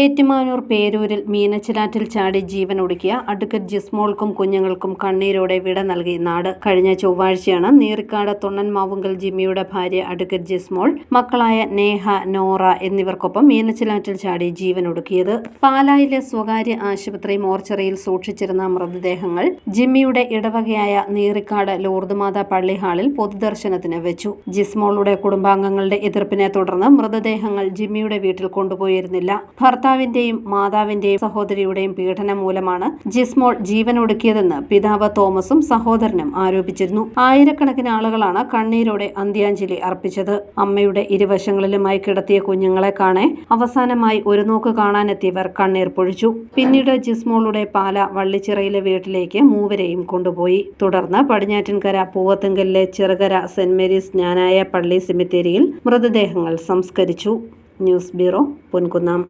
ഏറ്റുമാനൂർ പേരൂരിൽ മീനച്ചിലാറ്റിൽ ചാടി ജീവൻ ഒടുക്കിയ അഡ്വക്കറ്റ് ജിസ്മോൾക്കും കുഞ്ഞുങ്ങൾക്കും കണ്ണീരോടെ വിട നൽകി നാട്. കഴിഞ്ഞ ചൊവ്വാഴ്ചയാണ് നീറിക്കാട് തൊണ്ണൻമാവുങ്കൽ ജിമ്മിയുടെ ഭാര്യ അഡ്വക്കറ്റ് ജിസ്മോൾ മക്കളായ നേഹ നോറ എന്നിവർക്കൊപ്പം മീനച്ചിലാറ്റിൽ ചാടി ജീവൻ ഒടുക്കിയത്. പാലായിലെ സ്വകാര്യ ആശുപത്രി മോർച്ചറിയിൽ സൂക്ഷിച്ചിരുന്ന മൃതദേഹങ്ങൾ ജിമ്മിയുടെ ഇടവകയായ നീറിക്കാട് ലൂർദ്മാത പള്ളി ഹാളിൽ പൊതുദർശനത്തിന് വെച്ചു. ജിസ്മോളുടെ കുടുംബാംഗങ്ങളുടെ എതിർപ്പിനെ തുടർന്ന് മൃതദേഹങ്ങൾ ജിമ്മിയുടെ വീട്ടിൽ കൊണ്ടുപോയിരുന്നില്ല. ഭർത്താവിന്റെയും മാതാവിന്റെയും സഹോദരിയുടെയും പീഡനം മൂലമാണ് ജിസ്മോൾ ജീവനൊടുക്കിയതെന്ന് പിതാവ് തോമസും സഹോദരനും ആരോപിച്ചിരുന്നു. ആയിരക്കണക്കിന് ആളുകളാണ് കണ്ണീരോടെ അന്ത്യാഞ്ജലി അർപ്പിച്ചത്. അമ്മയുടെ ഇരുവശങ്ങളിലുമായി കിടത്തിയ കുഞ്ഞുങ്ങളെ കാണെ അവസാനമായി ഒരു നോക്ക് കാണാനെത്തിയവർ കണ്ണീർ പൊഴിച്ചു. പിന്നീട് ജിസ്മോളുടെ പാല വള്ളിച്ചിറയിലെ വീട്ടിലേക്ക് മൂവരെയും കൊണ്ടുപോയി. തുടർന്ന് പടിഞ്ഞാറ്റിൻകര പൂവത്തുങ്കലിലെ ചെറുകര സെന്റ് മേരീസ് ജ്ഞാനായ പള്ളി സെമിത്തേരിയിൽ മൃതദേഹങ്ങൾ സംസ്കരിച്ചു. News bureau Ponkunnam.